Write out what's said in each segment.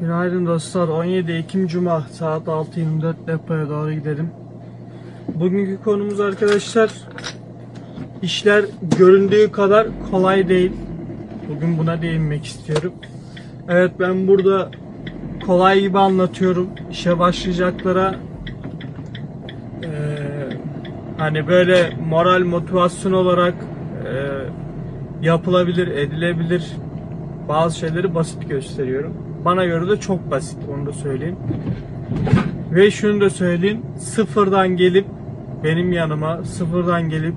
Günaydın dostlar. 17 Ekim Cuma saat 6.24 depoya doğru gidelim. Bugünkü konumuz arkadaşlar işler göründüğü kadar kolay değil. Bugün buna değinmek istiyorum. Evet ben burada kolay gibi anlatıyorum. İşe başlayacaklara eee, hani böyle moral motivasyon olarak eee, yapılabilir, edilebilir bazı şeyleri basit gösteriyorum. Bana göre de çok basit onu da söyleyeyim. Ve şunu da söyleyeyim. Sıfırdan gelip benim yanıma sıfırdan gelip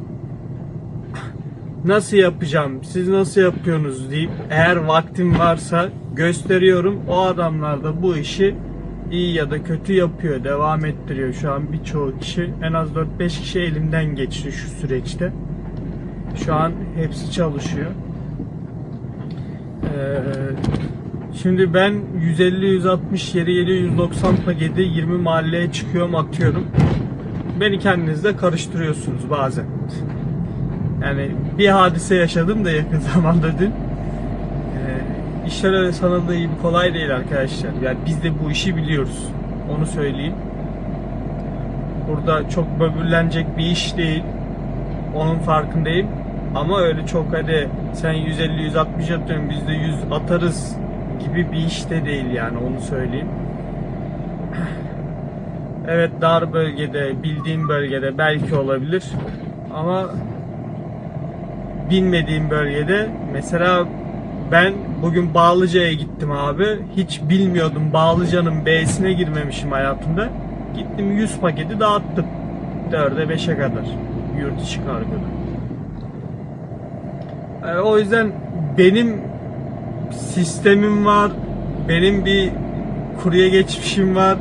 nasıl yapacağım, siz nasıl yapıyorsunuz deyip eğer vaktim varsa gösteriyorum. O adamlar da bu işi iyi ya da kötü yapıyor, devam ettiriyor. Şu an birçoğu kişi en az 4-5 kişi elimden geçti şu süreçte. Şu an hepsi çalışıyor. Ee, şimdi ben 150 160 yeri geliyor 190 paketi 20 mahalleye çıkıyorum atıyorum. Beni kendinizle karıştırıyorsunuz bazen. Yani bir hadise yaşadım da yakın zamanda dün. Ee, işler öyle sanıldığı gibi kolay değil arkadaşlar. Yani biz de bu işi biliyoruz. Onu söyleyeyim. Burada çok böbürlenecek bir iş değil. Onun farkındayım. Ama öyle çok hadi sen 150-160 atıyorsun biz de 100 atarız gibi bir iş de değil yani onu söyleyeyim. Evet dar bölgede, bildiğim bölgede belki olabilir. Ama bilmediğim bölgede mesela ben bugün Bağlıca'ya gittim abi. Hiç bilmiyordum Bağlıca'nın B'sine girmemişim hayatımda. Gittim 100 paketi dağıttım. 4'e 5'e kadar. Yurt içi kargoda. Yani o yüzden benim sistemim var. Benim bir kurye geçmişim var.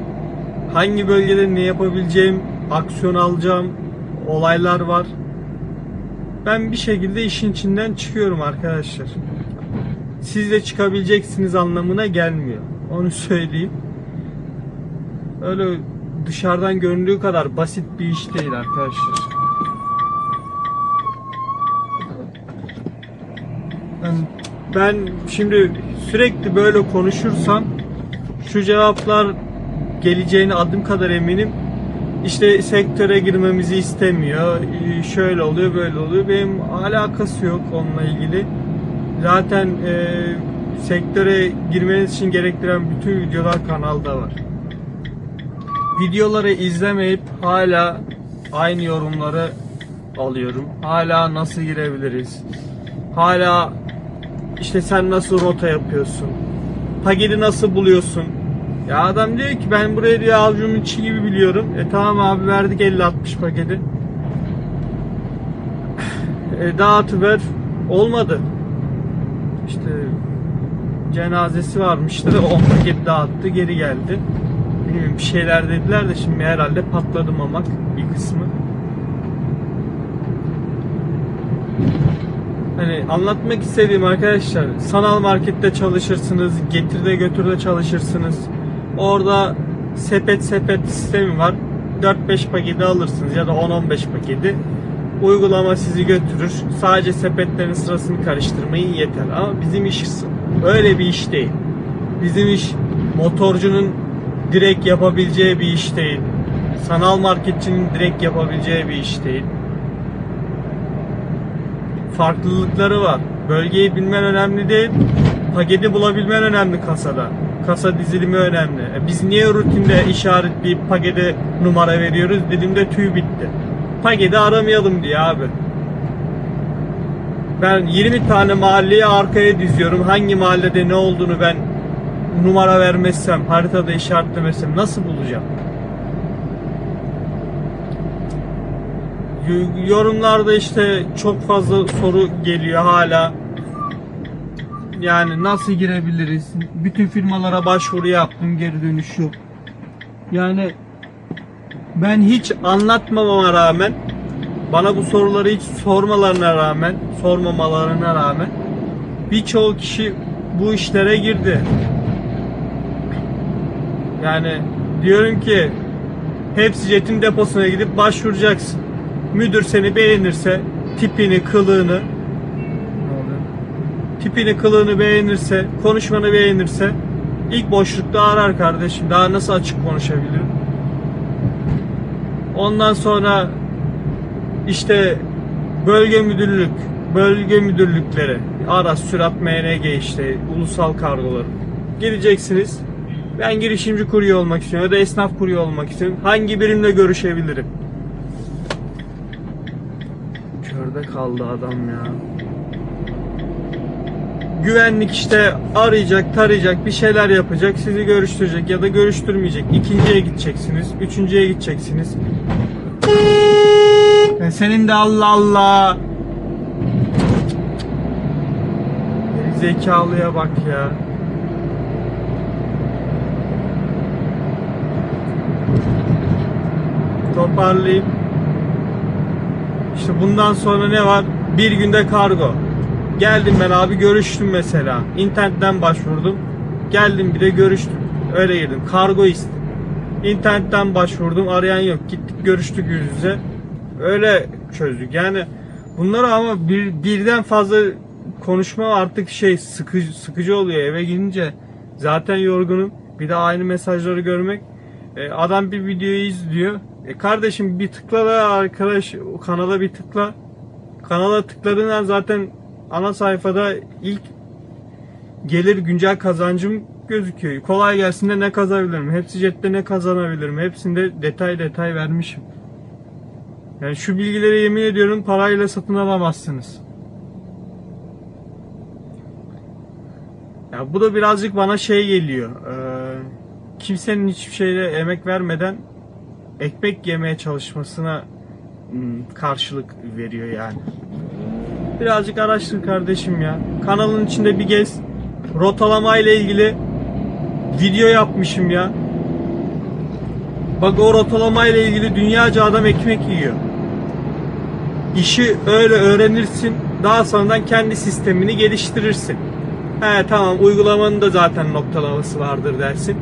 Hangi bölgede ne yapabileceğim, aksiyon alacağım olaylar var. Ben bir şekilde işin içinden çıkıyorum arkadaşlar. Siz de çıkabileceksiniz anlamına gelmiyor. Onu söyleyeyim. Öyle dışarıdan göründüğü kadar basit bir iş değil arkadaşlar. Yani ben şimdi sürekli böyle konuşursam şu cevaplar geleceğine adım kadar eminim. İşte sektöre girmemizi istemiyor. ee, Şöyle oluyor, böyle oluyor. Benim alakası yok onunla ilgili. Zaten e, sektöre girmeniz için gerektiren bütün videolar kanalda var. Videoları izlemeyip hala aynı yorumları alıyorum. Hala nasıl girebiliriz? Hala işte sen nasıl rota yapıyorsun? Paketi nasıl buluyorsun? Ya adam diyor ki ben burayı diyor avucumun içi gibi biliyorum. E tamam abi verdik 50-60 paketi. E, dağıtıver. Olmadı. İşte cenazesi varmıştı. 10 paket dağıttı geri geldi. Bilmiyorum bir şeyler dediler de şimdi herhalde patladı mamak bir kısmı. Hani anlatmak istediğim arkadaşlar sanal markette çalışırsınız, getirde götürde çalışırsınız. Orada sepet sepet sistemi var. 4-5 paketi alırsınız ya da 10-15 paketi. Uygulama sizi götürür. Sadece sepetlerin sırasını karıştırmayın yeter. Ama bizim iş öyle bir iş değil. Bizim iş motorcunun direkt yapabileceği bir iş değil. Sanal marketçinin direkt yapabileceği bir iş değil farklılıkları var. Bölgeyi bilmen önemli değil. Paketi bulabilmen önemli kasada. Kasa dizilimi önemli. E biz niye rutinde işaretleyip pakete numara veriyoruz? Dilimde tüy bitti. Paketi aramayalım diye abi. Ben 20 tane mahalleyi arkaya diziyorum. Hangi mahallede ne olduğunu ben numara vermezsem, haritada işaretlemezsem nasıl bulacağım? Yorumlarda işte çok fazla soru geliyor hala. Yani nasıl girebiliriz? Bütün firmalara başvuru yaptım, geri dönüş yok. Yani ben hiç anlatmamama rağmen bana bu soruları hiç sormalarına rağmen, sormamalarına rağmen birçok kişi bu işlere girdi. Yani diyorum ki hepsi jetin deposuna gidip başvuracaksın. Müdür seni beğenirse tipini, kılığını tipini, kılığını beğenirse, konuşmanı beğenirse İlk boşlukta arar kardeşim. Daha nasıl açık konuşabilirim? Ondan sonra işte bölge müdürlük, bölge müdürlükleri, ara sürat MNG işte ulusal kargoları. Gireceksiniz. Ben girişimci kurye olmak istiyorum ya da esnaf kurye olmak istiyorum. Hangi birimle görüşebilirim? Körde kaldı adam ya. Güvenlik işte arayacak, tarayacak, bir şeyler yapacak, sizi görüştürecek ya da görüştürmeyecek. İkinciye gideceksiniz, üçüncüye gideceksiniz. E senin de Allah Allah. Geri zekalıya bak ya. Toparlayayım. İşte bundan sonra ne var? Bir günde kargo. Geldim ben abi görüştüm mesela. İnternetten başvurdum. Geldim bir de görüştüm. Öyle girdim. Kargo istedim. İnternetten başvurdum. Arayan yok. Gittik görüştük yüz yüze. Öyle çözdük. Yani bunları ama bir, birden fazla konuşma artık şey sıkıcı, sıkıcı oluyor. Eve gidince zaten yorgunum. Bir de aynı mesajları görmek. E, adam bir videoyu izliyor. E kardeşim bir tıkla da arkadaş kanala bir tıkla. Kanala tıkladığın zaten ana sayfada ilk gelir güncel kazancım gözüküyor. Kolay gelsin de ne kazanabilirim? Hepsi cepte ne kazanabilirim? Hepsinde detay detay vermişim. Yani şu bilgileri yemin ediyorum parayla satın alamazsınız. Ya bu da birazcık bana şey geliyor. Ee, kimsenin hiçbir şeyle emek vermeden ekmek yemeye çalışmasına hmm, karşılık veriyor yani. Birazcık araştır kardeşim ya. Kanalın içinde bir gez. Rotalama ile ilgili video yapmışım ya. Bak o rotalama ile ilgili dünyaca adam ekmek yiyor. İşi öyle öğrenirsin. Daha sonradan kendi sistemini geliştirirsin. He tamam uygulamanın da zaten noktalaması vardır dersin.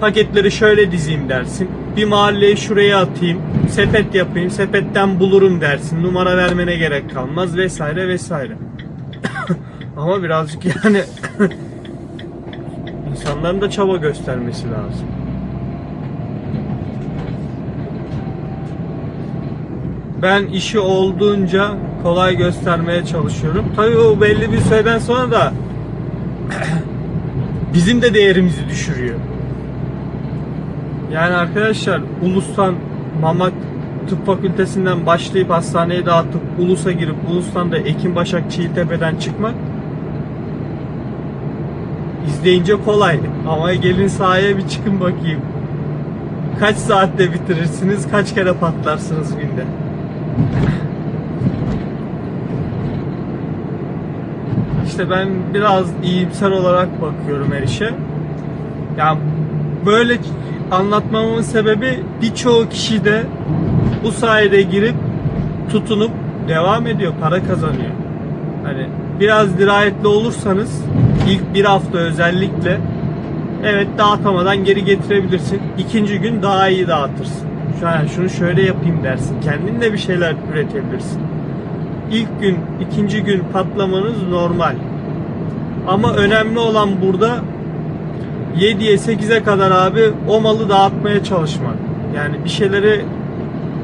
Paketleri şöyle dizeyim dersin. Bir mahalleyi şuraya atayım. Sepet yapayım. Sepetten bulurum dersin. Numara vermene gerek kalmaz vesaire vesaire. Ama birazcık yani insanların da çaba göstermesi lazım. Ben işi olduğunca kolay göstermeye çalışıyorum. Tabii o belli bir süreden sonra da bizim de değerimizi düşürüyor. Yani arkadaşlar Ulus'tan Mamak Tıp Fakültesinden başlayıp hastaneye dağıtıp Ulus'a girip Ulus'tan da Ekim Başak Çiğtepe'den çıkmak izleyince kolay. Ama gelin sahaya bir çıkın bakayım. Kaç saatte bitirirsiniz, kaç kere patlarsınız günde. İşte ben biraz iyimser olarak bakıyorum her işe. Yani böyle anlatmamın sebebi birçoğu kişi de bu sayede girip tutunup devam ediyor, para kazanıyor. Hani biraz dirayetli olursanız ilk bir hafta özellikle evet dağıtamadan geri getirebilirsin. İkinci gün daha iyi dağıtırsın. Şu an şunu şöyle yapayım dersin. Kendin de bir şeyler üretebilirsin. İlk gün, ikinci gün patlamanız normal. Ama önemli olan burada 7'ye 8'e kadar abi o malı dağıtmaya çalışmak. Yani bir şeyleri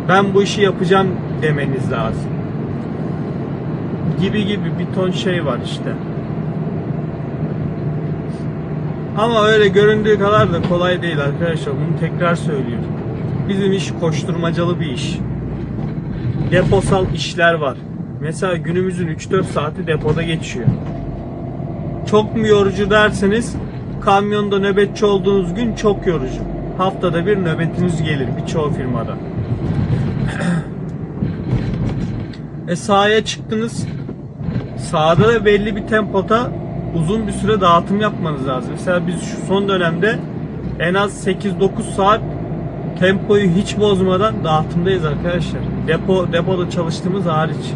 ben bu işi yapacağım demeniz lazım. Gibi gibi bir ton şey var işte. Ama öyle göründüğü kadar da kolay değil arkadaşlar. Bunu tekrar söylüyorum. Bizim iş koşturmacalı bir iş. Deposal işler var. Mesela günümüzün 3-4 saati depoda geçiyor. Çok mu yorucu derseniz kamyonda nöbetçi olduğunuz gün çok yorucu. Haftada bir nöbetiniz gelir birçoğu firmada. e sahaya çıktınız. Sahada da belli bir tempoda uzun bir süre dağıtım yapmanız lazım. Mesela biz şu son dönemde en az 8-9 saat tempoyu hiç bozmadan dağıtımdayız arkadaşlar. Depo depoda çalıştığımız hariç.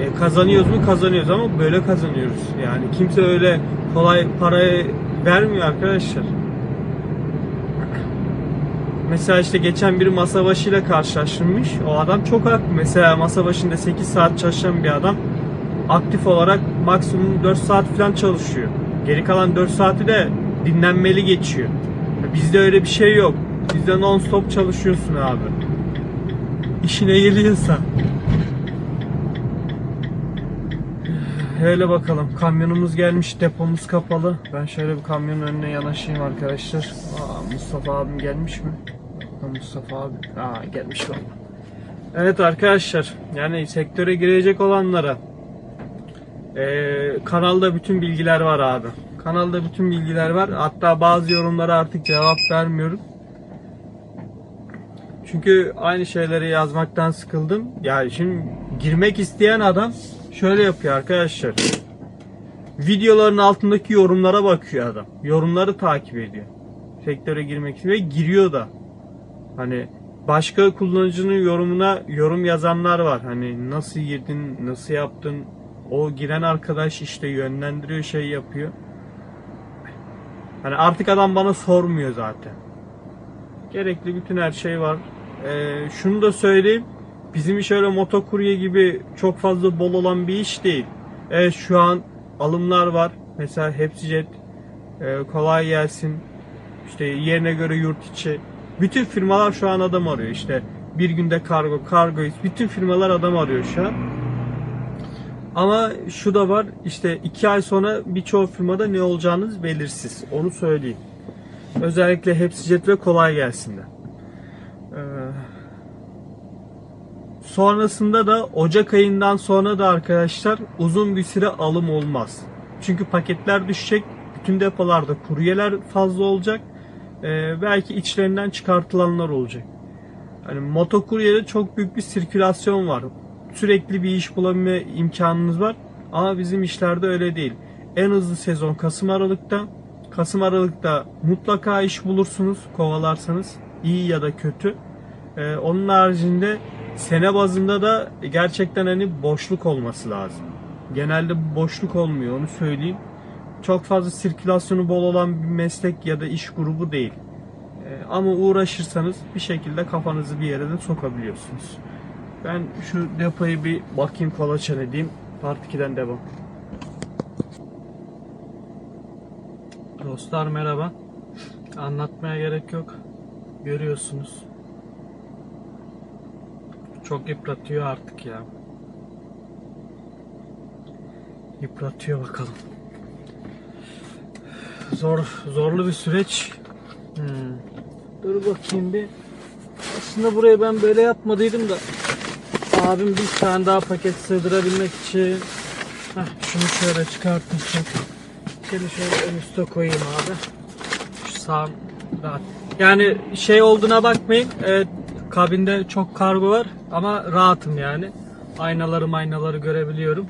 E, kazanıyoruz mu? Kazanıyoruz ama böyle kazanıyoruz. Yani kimse öyle kolay parayı vermiyor arkadaşlar. Mesela işte geçen bir masa başıyla karşılaştırmış. O adam çok haklı. Mesela masa başında 8 saat çalışan bir adam aktif olarak maksimum 4 saat falan çalışıyor. Geri kalan 4 saati de dinlenmeli geçiyor. Bizde öyle bir şey yok. Bizde non stop çalışıyorsun abi. İşine geliyorsa. Öyle bakalım. Kamyonumuz gelmiş, depomuz kapalı. Ben şöyle bir kamyonun önüne yanaşayım arkadaşlar. Aa, Mustafa abim gelmiş mi? Mustafa abi. Aa, gelmiş valla. Evet arkadaşlar, yani sektöre girecek olanlara ee, kanalda bütün bilgiler var abi. Kanalda bütün bilgiler var. Hatta bazı yorumlara artık cevap vermiyorum. Çünkü aynı şeyleri yazmaktan sıkıldım. Yani şimdi girmek isteyen adam şöyle yapıyor arkadaşlar. Videoların altındaki yorumlara bakıyor adam. Yorumları takip ediyor. Sektöre girmek istiyor ve giriyor da. Hani başka kullanıcının yorumuna yorum yazanlar var. Hani nasıl girdin, nasıl yaptın? O giren arkadaş işte yönlendiriyor, şey yapıyor. Hani artık adam bana sormuyor zaten. Gerekli bütün her şey var. Ee, şunu da söyleyeyim. Bizim iş öyle motokurye gibi çok fazla bol olan bir iş değil. Evet şu an alımlar var. Mesela Hepsijet e, kolay gelsin. İşte yerine göre yurt içi. Bütün firmalar şu an adam arıyor. İşte bir günde kargo, kargo bütün firmalar adam arıyor şu an. Ama şu da var işte iki ay sonra birçok firmada ne olacağınız belirsiz. Onu söyleyeyim. Özellikle Hepsijet ve kolay gelsin de. Ee, sonrasında da Ocak ayından sonra da arkadaşlar uzun bir süre alım olmaz. Çünkü paketler düşecek. Bütün depolarda kuryeler fazla olacak. Ee, belki içlerinden çıkartılanlar olacak. Hani motokuryede çok büyük bir sirkülasyon var. Sürekli bir iş bulabilme imkanınız var. Ama bizim işlerde öyle değil. En hızlı sezon Kasım Aralık'ta. Kasım Aralık'ta mutlaka iş bulursunuz kovalarsanız. iyi ya da kötü. Ee, onun haricinde sene bazında da gerçekten hani boşluk olması lazım. Genelde boşluk olmuyor onu söyleyeyim. Çok fazla sirkülasyonu bol olan bir meslek ya da iş grubu değil. Ee, ama uğraşırsanız bir şekilde kafanızı bir yere de sokabiliyorsunuz. Ben şu depoyu bir bakayım kolaçan edeyim. Part 2'den devam. Dostlar merhaba. Anlatmaya gerek yok. Görüyorsunuz. Çok yıpratıyor artık ya. Yıpratıyor bakalım. Zor, zorlu bir süreç. Hmm. Dur bakayım bir. Aslında buraya ben böyle yapmadıydım da abim bir tane daha paket sığdırabilmek için Heh, şunu şöyle çıkartırsak şöyle şöyle en üste koyayım abi şu sağ rahat yani şey olduğuna bakmayın evet, kabinde çok kargo var ama rahatım yani. Aynaları aynaları görebiliyorum.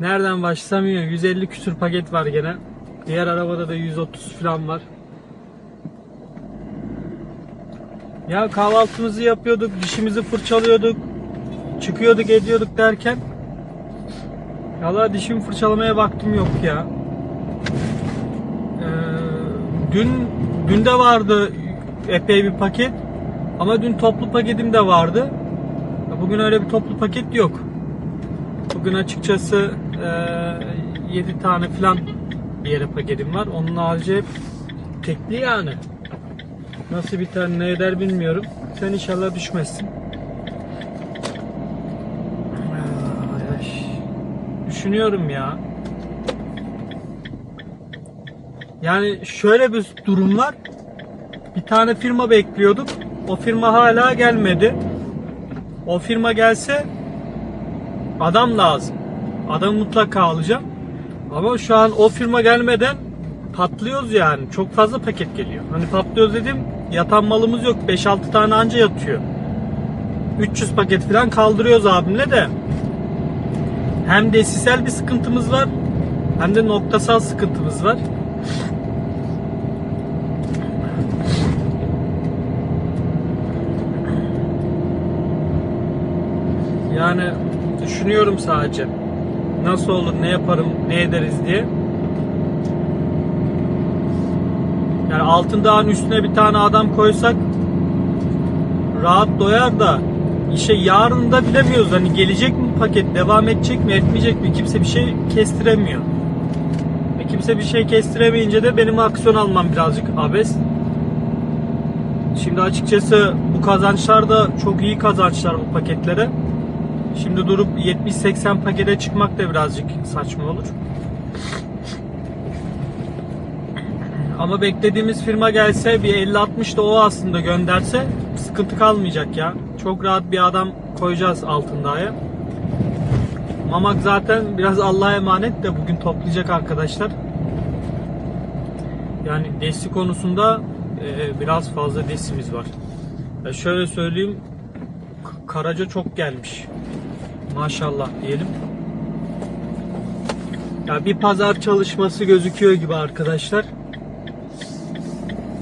Nereden başlasam bilmiyorum 150 küsür paket var gene. Diğer arabada da 130 falan var. Ya kahvaltımızı yapıyorduk, dişimizi fırçalıyorduk, çıkıyorduk ediyorduk derken. Valla dişimi fırçalamaya vaktim yok ya. Ee, dün dün de vardı epey bir paket ama dün toplu paketim de vardı. Bugün öyle bir toplu paket yok. Bugün açıkçası e, 7 tane falan bir yere paketim var. Onun harici tekli yani. Nasıl biter ne eder bilmiyorum. Sen inşallah düşmezsin. Düşünüyorum ya. Yani şöyle bir durum var. Bir tane firma bekliyorduk. O firma hala gelmedi. O firma gelse adam lazım. Adam mutlaka alacağım. Ama şu an o firma gelmeden patlıyoruz yani. Çok fazla paket geliyor. Hani patlıyoruz dedim yatan malımız yok. 5-6 tane anca yatıyor. 300 paket falan kaldırıyoruz abimle de. Hem desisel bir sıkıntımız var. Hem de noktasal sıkıntımız var. Yani düşünüyorum sadece. Nasıl olur, ne yaparım, ne ederiz diye. Yani altın dağın üstüne bir tane adam koysak rahat doyar da işe yarın da bilemiyoruz. Hani gelecek mi paket devam edecek mi etmeyecek mi kimse bir şey kestiremiyor. E kimse bir şey kestiremeyince de benim aksiyon almam birazcık abes. Şimdi açıkçası bu kazançlar da çok iyi kazançlar bu paketlere. Şimdi durup 70-80 pakete çıkmak da birazcık saçma olur. Ama beklediğimiz firma gelse bir 50-60 da o aslında gönderse sıkıntı kalmayacak ya. Çok rahat bir adam koyacağız altındaya. Mamak zaten biraz Allah'a emanet de bugün toplayacak arkadaşlar. Yani desi konusunda e, biraz fazla desimiz var. Ya şöyle söyleyeyim Karaca çok gelmiş. Maşallah diyelim. Ya bir pazar çalışması gözüküyor gibi arkadaşlar.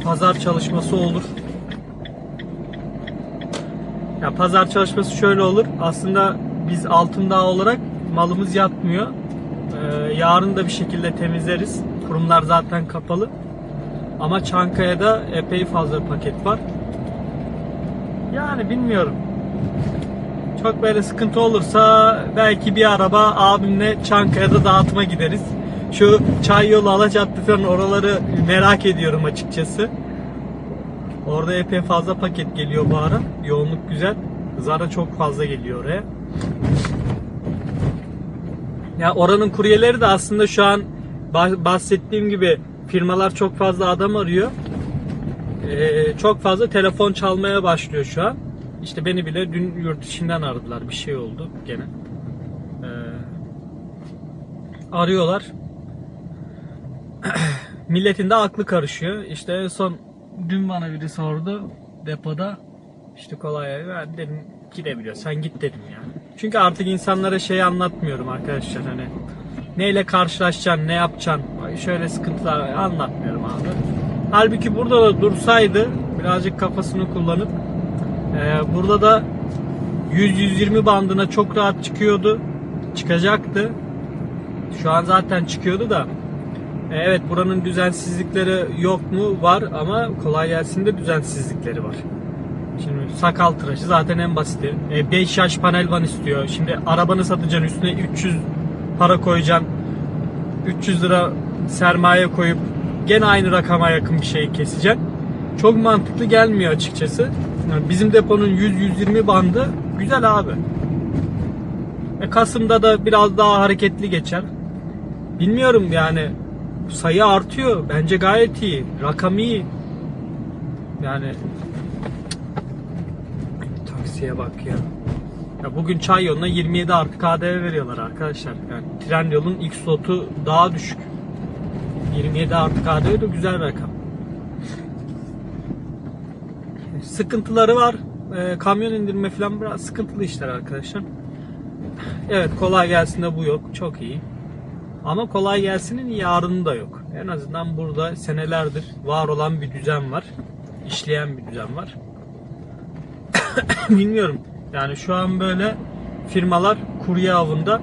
Pazar çalışması olur. Ya pazar çalışması şöyle olur. Aslında biz Altındağ olarak malımız yatmıyor. Ee, yarın da bir şekilde temizleriz. Kurumlar zaten kapalı. Ama Çankaya'da epey fazla paket var. Yani bilmiyorum. Çok böyle sıkıntı olursa belki bir araba abimle Çankaya'da dağıtma gideriz. Şu çay yolu Alacaddesi falan oraları merak ediyorum açıkçası. Orada epey fazla paket geliyor bu ara. Yoğunluk güzel. Zara çok fazla geliyor oraya. Ya oranın kuryeleri de aslında şu an bah- bahsettiğim gibi firmalar çok fazla adam arıyor. Ee, çok fazla telefon çalmaya başlıyor şu an. İşte beni bile dün yurt içinden aradılar. Bir şey oldu gene. Ee, arıyorlar. Milletin de aklı karışıyor. İşte en son dün bana biri sordu depoda. İşte kolay ben dedim gidebiliyor. Sen git dedim yani. Çünkü artık insanlara şey anlatmıyorum arkadaşlar hani neyle karşılaşacaksın, ne yapacaksın, şöyle sıkıntılar anlatmıyorum abi. Halbuki burada da dursaydı birazcık kafasını kullanıp e, burada da 100-120 bandına çok rahat çıkıyordu. Çıkacaktı. Şu an zaten çıkıyordu da e, Evet buranın düzensizlikleri yok mu? Var ama kolay gelsin de düzensizlikleri var. Şimdi sakal tıraşı zaten en basiti. 5 yaş panel van istiyor. Şimdi arabanı satacaksın üstüne 300 para koyacaksın. 300 lira sermaye koyup gene aynı rakama yakın bir şey keseceksin. Çok mantıklı gelmiyor açıkçası. Yani bizim deponun 100-120 bandı güzel abi. E Kasım'da da biraz daha hareketli geçer. Bilmiyorum yani sayı artıyor. Bence gayet iyi. Rakam iyi. Yani taksiye bak ya. Ya bugün çay yoluna 27 artı KDV veriyorlar arkadaşlar. Yani tren yolun ilk slotu daha düşük. 27 artı KDV de güzel rakam. Sıkıntıları var. Ee, kamyon indirme falan biraz sıkıntılı işler arkadaşlar. Evet kolay gelsin de bu yok. Çok iyi. Ama kolay gelsinin yarını da yok. En azından burada senelerdir var olan bir düzen var. İşleyen bir düzen var. Bilmiyorum. Yani şu an böyle firmalar kurye avında.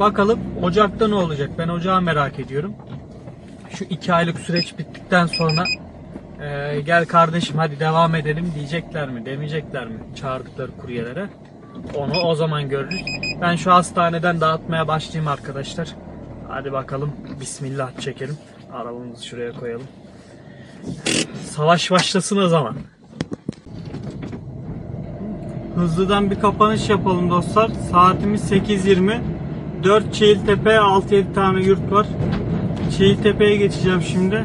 Bakalım Ocak'ta ne olacak? Ben Ocağı merak ediyorum. Şu iki aylık süreç bittikten sonra e, gel kardeşim hadi devam edelim diyecekler mi demeyecekler mi çağırdıkları kuryelere. Onu o zaman görürüz. Ben şu hastaneden dağıtmaya başlayayım arkadaşlar. Hadi bakalım. Bismillah çekelim. Arabamızı şuraya koyalım. Savaş başlasın o zaman. Hızlıdan bir kapanış yapalım dostlar. Saatimiz 8.20. 4 Çiğiltepe, 6-7 tane yurt var. Çiğiltepe'ye geçeceğim şimdi.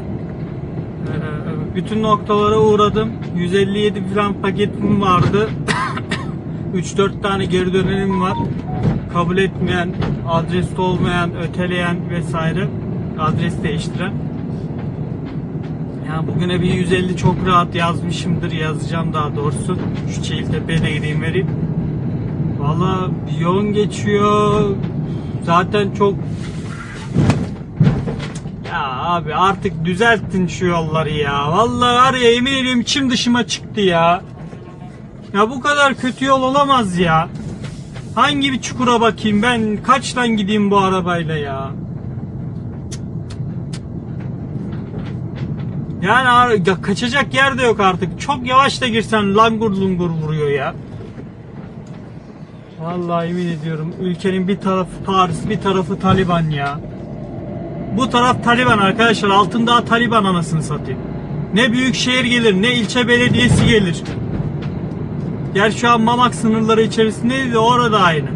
Bütün noktalara uğradım. 157 falan paketim vardı. 3-4 tane geri dönenim var. Kabul etmeyen, adreste olmayan, öteleyen vesaire. Adres değiştiren. Yani bugüne bir 150 çok rahat yazmışımdır. Yazacağım daha doğrusu. Şu Çiğiltepe'ye de gideyim vereyim. Valla yoğun geçiyor. Zaten çok ya abi artık düzelttin şu yolları ya. Vallahi var ya yemin ediyorum içim dışıma çıktı ya. Ya bu kadar kötü yol olamaz ya. Hangi bir çukura bakayım ben kaçtan gideyim bu arabayla ya. Yani kaçacak yer de yok artık. Çok yavaş da girsen langur lungur vuruyor ya. Vallahi yemin ediyorum ülkenin bir tarafı Paris bir tarafı Taliban ya. Bu taraf Taliban arkadaşlar altında Taliban anasını satayım. Ne büyük şehir gelir ne ilçe belediyesi gelir. Gerçi şu an Mamak sınırları içerisindeydi de orada aynı.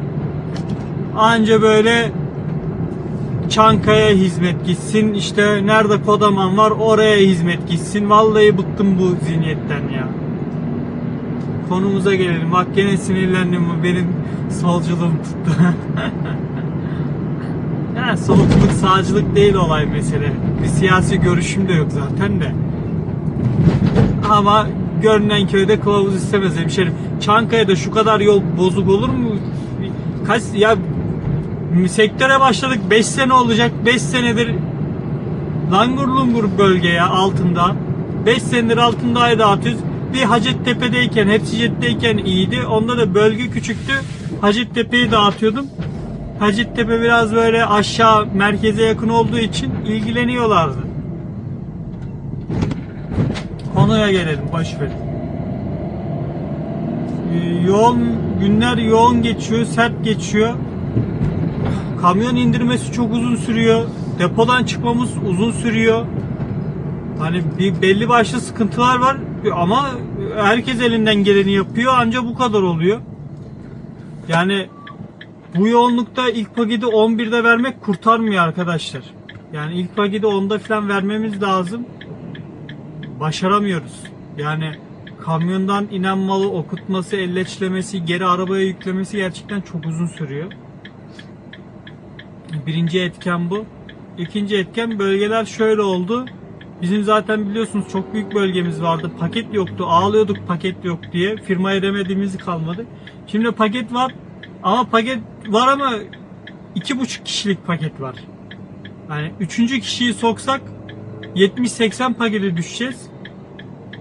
Anca böyle Çankaya hizmet gitsin. işte nerede Kodaman var oraya hizmet gitsin. Vallahi bıktım bu zihniyetten ya. Konumuza gelelim. Bak gene sinirlendim. Benim solculuğum tuttu. ya solculuk sağcılık değil olay mesele. Bir siyasi görüşüm de yok zaten de. Ama görünen köyde kılavuz istemez hemşerim. Çankaya'da şu kadar yol bozuk olur mu? Kaç ya sektöre başladık 5 sene olacak 5 senedir langur lungur bölge ya altında 5 senedir altında ay dağıtıyoruz bir Hacettepe'deyken Hepsicet'teyken iyiydi onda da bölge küçüktü Hacettepe'yi dağıtıyordum Hacettepe biraz böyle aşağı merkeze yakın olduğu için ilgileniyorlardı konuya gelelim boş ver Ee, yoğun günler yoğun geçiyor sert geçiyor kamyon indirmesi çok uzun sürüyor. Depodan çıkmamız uzun sürüyor. Hani bir belli başlı sıkıntılar var ama herkes elinden geleni yapıyor ancak bu kadar oluyor. Yani bu yoğunlukta ilk paketi 11'de vermek kurtarmıyor arkadaşlar. Yani ilk paketi 10'da falan vermemiz lazım. Başaramıyoruz. Yani kamyondan inen malı okutması, elleçlemesi, geri arabaya yüklemesi gerçekten çok uzun sürüyor. Birinci etken bu. İkinci etken bölgeler şöyle oldu. Bizim zaten biliyorsunuz çok büyük bölgemiz vardı. Paket yoktu. Ağlıyorduk paket yok diye. Firmaya demediğimiz kalmadı. Şimdi paket var. Ama paket var ama iki buçuk kişilik paket var. Yani üçüncü kişiyi soksak 70-80 pakete düşeceğiz.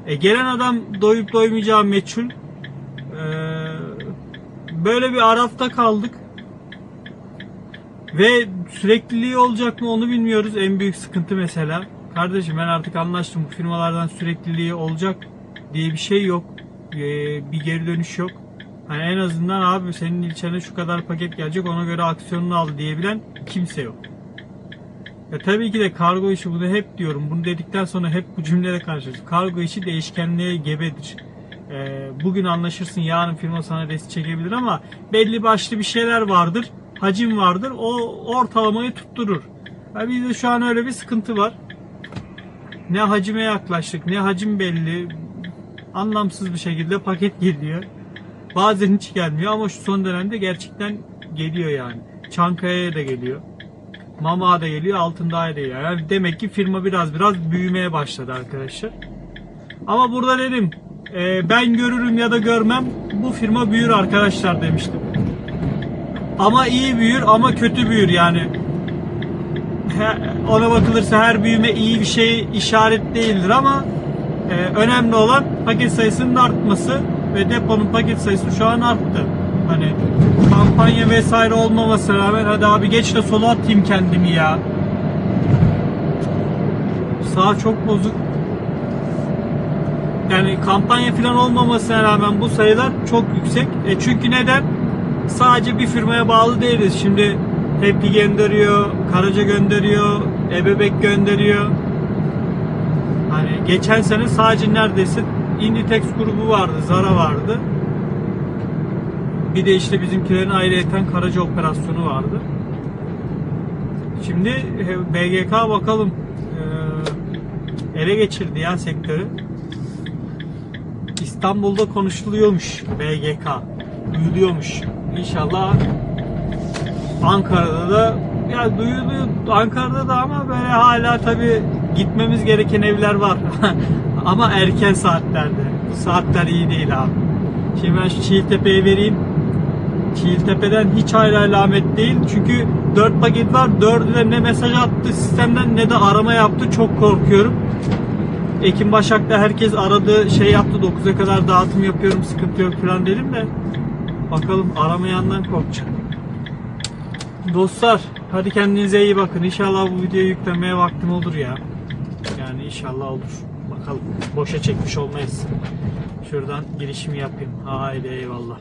E gelen adam doyup doymayacağı meçhul. Ee, böyle bir arafta kaldık. Ve sürekliliği olacak mı onu bilmiyoruz. En büyük sıkıntı mesela. Kardeşim ben artık anlaştım. Bu firmalardan sürekliliği olacak diye bir şey yok. Ee, bir geri dönüş yok. Hani en azından abi senin ilçene şu kadar paket gelecek ona göre aksiyonunu al diyebilen kimse yok. Ya tabii ki de kargo işi bunu hep diyorum. Bunu dedikten sonra hep bu cümlede karşılaşıyoruz. Kargo işi değişkenliğe gebedir. Ee, bugün anlaşırsın yarın firma sana resti çekebilir ama belli başlı bir şeyler vardır hacim vardır. O ortalamayı tutturur. Yani bizde şu an öyle bir sıkıntı var. Ne hacime yaklaştık, ne hacim belli. Anlamsız bir şekilde paket geliyor. Bazen hiç gelmiyor ama şu son dönemde gerçekten geliyor yani. Çankaya'ya da geliyor. Mama'a da geliyor, Altındağ'a da geliyor. Yani demek ki firma biraz biraz büyümeye başladı arkadaşlar. Ama burada dedim, e, ben görürüm ya da görmem bu firma büyür arkadaşlar demiştim. Ama iyi büyür ama kötü büyür yani. Ona bakılırsa her büyüme iyi bir şey işaret değildir ama e, önemli olan paket sayısının artması ve deponun paket sayısı şu an arttı. Hani kampanya vesaire olmamasına rağmen hadi abi geç de sola atayım kendimi ya. Sağ çok bozuk. Yani kampanya falan olmamasına rağmen bu sayılar çok yüksek. E çünkü neden? sadece bir firmaya bağlı değiliz. Şimdi Happy gönderiyor, Karaca gönderiyor, Ebebek gönderiyor. Hani geçen sene sadece neredeyse Inditex grubu vardı, Zara vardı. Bir de işte bizimkilerin ayrıyeten Karaca operasyonu vardı. Şimdi e, BGK bakalım e, ele geçirdi ya sektörü. İstanbul'da konuşuluyormuş BGK. Duyuluyormuş. İnşallah Ankara'da da ya duyuluyor Ankara'da da ama böyle hala tabi gitmemiz gereken evler var. ama erken saatlerde. Bu saatler iyi değil abi. Şimdi ben şu Çiğiltepe'ye vereyim. Çiğiltepe'den hiç hayra alamet değil. Çünkü 4 paket var. 4'ü de ne mesaj attı sistemden ne de arama yaptı. Çok korkuyorum. Ekim Başak'ta herkes aradı şey yaptı 9'a kadar dağıtım yapıyorum sıkıntı yok falan dedim de Bakalım aramayandan korkacağım. Dostlar hadi kendinize iyi bakın. İnşallah bu videoyu yüklemeye vaktim olur ya. Yani inşallah olur. Bakalım boşa çekmiş olmayız. Şuradan girişimi yapayım. Haydi eyvallah.